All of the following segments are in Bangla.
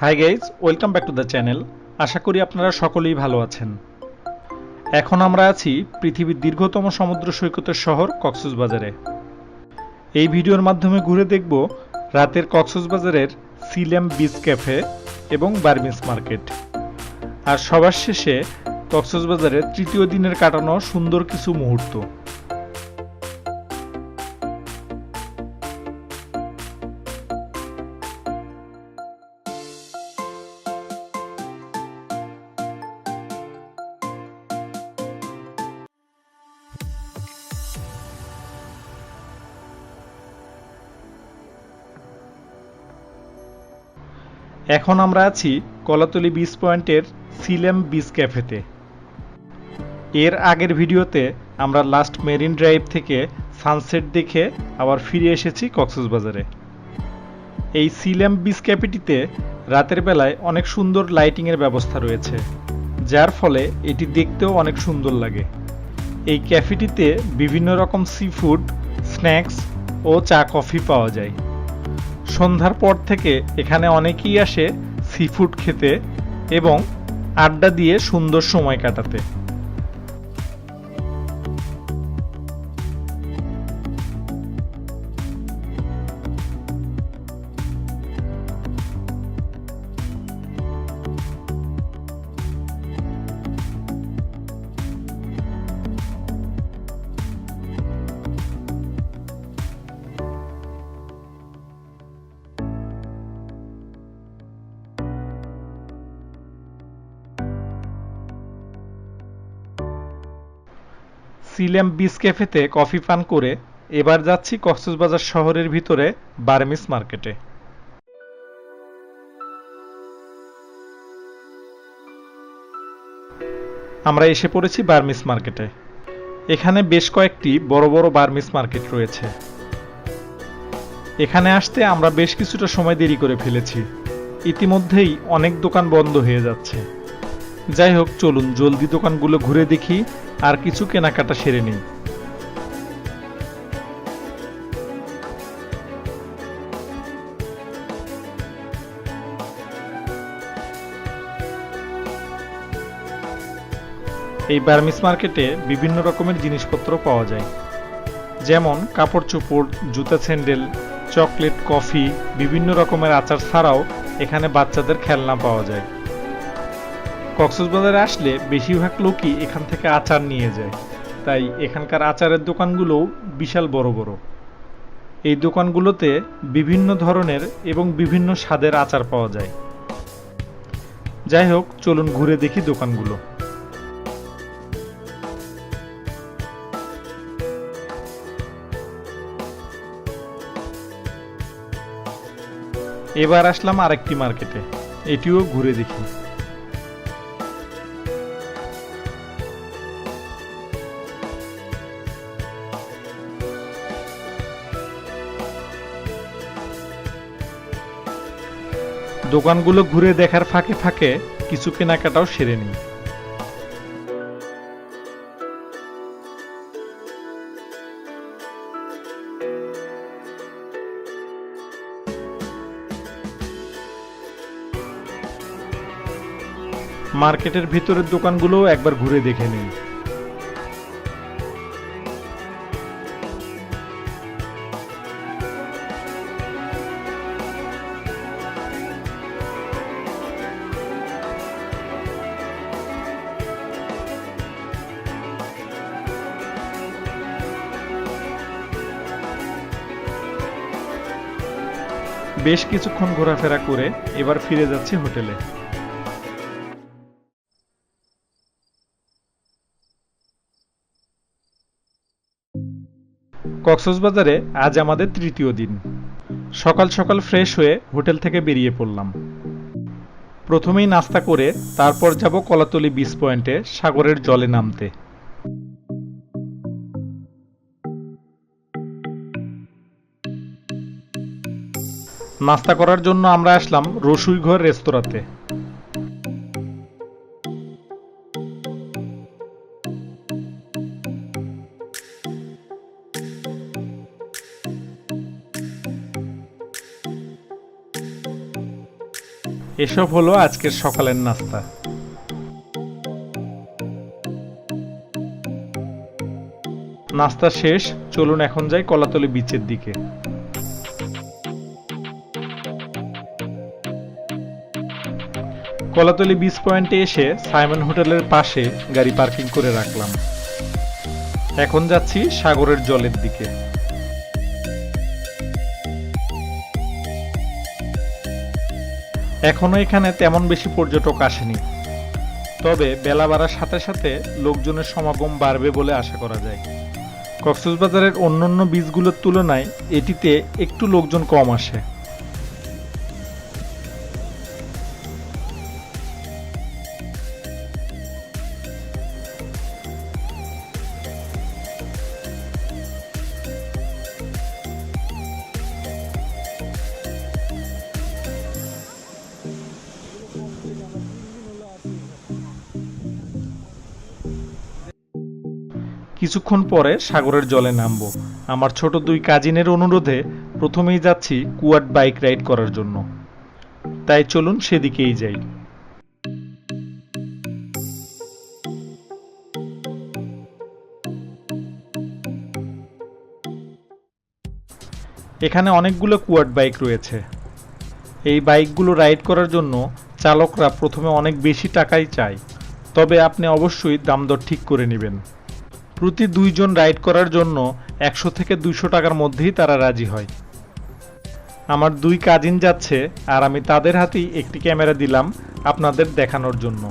Hi guys welcome back to the channel আশা করি আপনারা সকলেই ভালো আছেন। এখন আমরা আছি পৃথিবীর দীর্ঘতম সমুদ্র সৈকতের শহর কক্সবাজারে। এই ভিডিওর মাধ্যমে ঘুরে দেখব রাতের কক্সবাজারের সিলেম বিচ ক্যাফে এবং বার্মিস মার্কেট। আর সবার শেষে কক্সবাজারের তৃতীয় দিনের কাটানো সুন্দর কিছু মুহূর্ত। এখন আমরা আছি কলাতলি বিচ পয়েন্টের সিলেম বিচ ক্যাফেতে এর আগের ভিডিওতে আমরা লাস্ট মেরিন ড্রাইভ থেকে সানসেট দেখে আবার ফিরে এসেছি কক্সবাজারে এই সিলেম বিচ ক্যাফেটিতে রাতের বেলায় অনেক সুন্দর লাইটিংয়ের ব্যবস্থা রয়েছে, যার ফলে এটি দেখতেও অনেক সুন্দর লাগে। এই ক্যাফেটিতে বিভিন্ন রকম সি ফুড স্ন্যাক্স ও চা কফি পাওয়া যায়। সন্ধ্যার পর থেকে এখানে অনেকেই আসে সি ফুড খেতে এবং আড্ডা দিয়ে সুন্দর সময় কাটাতে। সিলেম বিচ ক্যাফেতে কফি পান করে এবার যাচ্ছি কক্সবাজার শহরের ভিতরে বার্মিস মার্কেটে। আমরা এসে পড়েছি বার্মিস মার্কেটে। এখানে বেশ কয়েকটি বড় বড় বার্মিস মার্কেট রয়েছে। এখানে আসতে আমরা বেশ কিছুটা সময় দেরি করে ফেলেছি। ইতিমধ্যেই অনেক দোকান বন্ধ হয়ে যাচ্ছে। যাই হোক, চলুন জলদি দোকানগুলো ঘুরে দেখি। আর কিছু কেনাকাটা সেরে নিই এই বার্মিস মার্কেটে বিভিন্ন রকমের জিনিসপত্র পাওয়া যায়। যেমন কাপড় চোপড়, জুতা স্যান্ডেল, চকলেট, কফি, বিভিন্ন রকমের আচার ছাড়াও এখানে বাচ্চাদের খেলনা পাওয়া যায়। কক্সবাজারে আসলে বেশিরভাগ লোকই এখান থেকে আচার নিয়ে যায়। তাই এখানকার আচারের দোকানগুলোও বিশাল বড় বড়। এই দোকানগুলোতে বিভিন্ন ধরনের এবং বিভিন্ন স্বাদের আচার পাওয়া যায়। যাই হোক চলুন ঘুরে দেখি দোকানগুলো। এবার আসলাম আরেকটি মার্কেটে। এটিও ঘুরে দেখি। দোকানগুলো ঘুরে দেখার ফাঁকে ফাঁকে কিছু কেনাকাটাও সেরে নিই। মার্কেটের ভিতরের দোকানগুলোও একবার ঘুরে দেখে নিই। বেশ কিছুক্ষণ ঘোরাফেরা করে এবার ফিরে যাচ্ছি হোটেলে। কক্সবাজারে আজ আমাদের তৃতীয় দিন। সকাল সকাল ফ্রেশ হয়ে হোটেল থেকে বেরিয়ে পড়লাম। প্রথমেই নাস্তা করে তারপর যাব কলাতলি বিচ পয়েন্টে সাগরের জলে নামতে। নাস্তা করার জন্য আমরা আসলাম রসুইঘর রেস্তোরাঁতে। এসব হলো আজকের সকালের নাস্তা। নাস্তা শেষ, চলুন এখন যাই কলাতলি বিচের দিকে। কলাতলি বিচ পয়েন্টে এসে সাইমন হোটেলের পাশে গাড়ি পার্কিং করে রাখলাম। এখন যাচ্ছি সাগরের জলের দিকে। এখনও এখানে তেমন বেশি পর্যটক আসেনি। তবে বেলা বাড়ার সাথে সাথে লোকজনের সমাগম বাড়বে বলে আশা করা যায়। কক্সবাজারের অন্যান্য বীজগুলোর তুলনায় এটিতে একটু লোকজন কম আসে। কিছুক্ষণ পরে সাগরের জলে নামবো। আমার ছোট দুই কাজিনের অনুরোধে প্রথমেই যাচ্ছি কুয়াট বাইক রাইড করার জন্য। তাই চলুন সেদিকেই যাই। এখানে অনেকগুলো কুয়াট বাইক রয়েছে। এই বাইকগুলো রাইড করার জন্য চালকরা প্রথমে অনেক বেশি টাকাই চায়। তবে আপনি অবশ্যই দাম দর ঠিক করে নেবেন। প্রতি দুইজন রাইড করার জন্য একশো থেকে দুইশো টাকার মধ্যেই তারা রাজি হয়। আমার দুই কাজিন যাচ্ছে আর আমি তাদের হাতেই একটি ক্যামেরা দিলাম আপনাদের দেখানোর জন্য।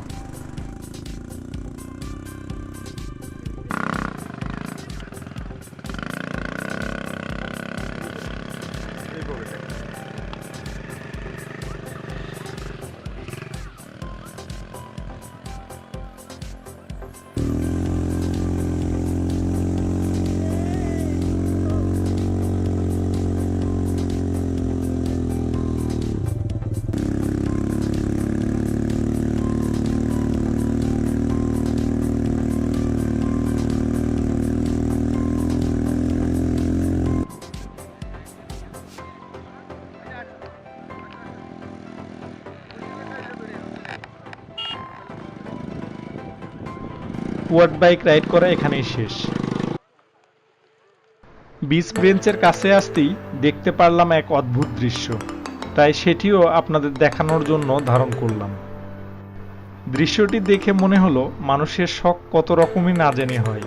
কুয়াট বাইক রাইড করা এখানেই শেষ। বিচ বেঞ্চের কাছে আসতেই দেখতে পারলাম এক অদ্ভুত দৃশ্য। তাই সেটিও আপনাদের দেখানোর জন্য ধারণ করলাম। দৃশ্যটি দেখে মনে হলো মানুষের শখ কত রকমই না জেনে হয়।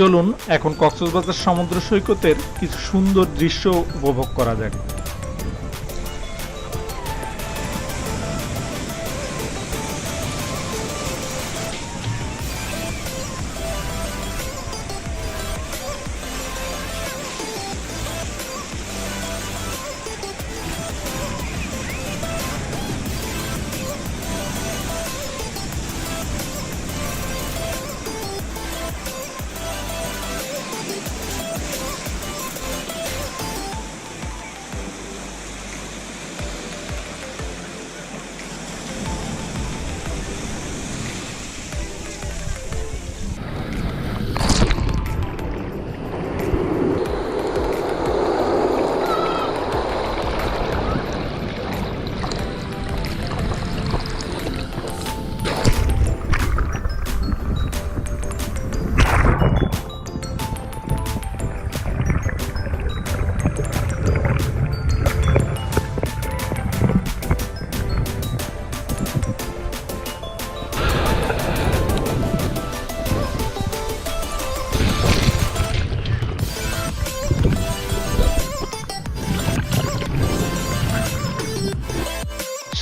চলুন এখন কক্সবাজার সমুদ্র সৈকতের কিছু সুন্দর দৃশ্য উপভোগ করা যাক।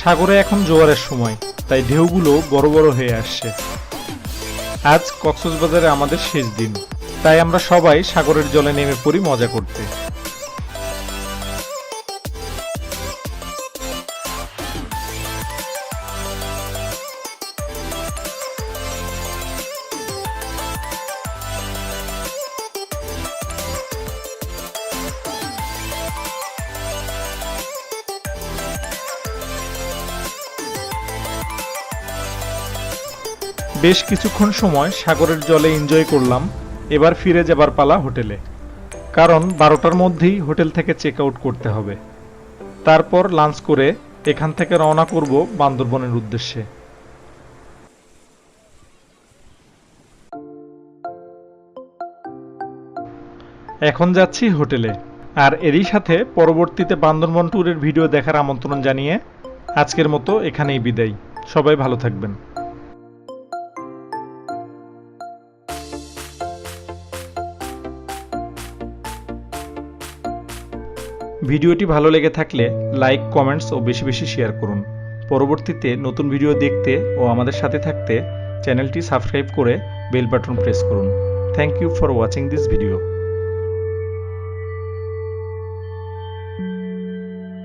সাগরে এখন জোয়ারের সময়, তাই ঢেউগুলো বড় বড় হয়ে আসছে। আজ কক্সবাজারে আমাদের শেষ দিন, তাই আমরা সবাই সাগরের জলে নেমে পড়ি মজা করতে। বেশ কিছুক্ষণ সময় সাগরের জলে এনজয় করলাম, এবার ফিরে যাবার পালা হোটেলে। কারণ বারোটার মধ্যেই হোটেল থেকে চেক আউট করতে হবে। তারপর লাঞ্চ করে এখান থেকে রওনা করব বান্দরবনের উদ্দেশ্যে। এখন যাচ্ছি হোটেলে। আর এরই সাথে পরবর্তীতে বান্দরবন ট্যুরের ভিডিও দেখার আমন্ত্রণ জানিয়ে আজকের মতো এখানেই বিদায়। সবাই ভালো থাকবেন। ভিডিওটি ভালো লেগে থাকলে লাইক, কমেন্টস ও বেশি বেশি শেয়ার করুন। পরবর্তীতে নতুন ভিডিও দেখতে ও আমাদের সাথে থাকতে চ্যানেলটি সাবস্ক্রাইব করে বেল বাটন প্রেস করুন। Thank you for watching this video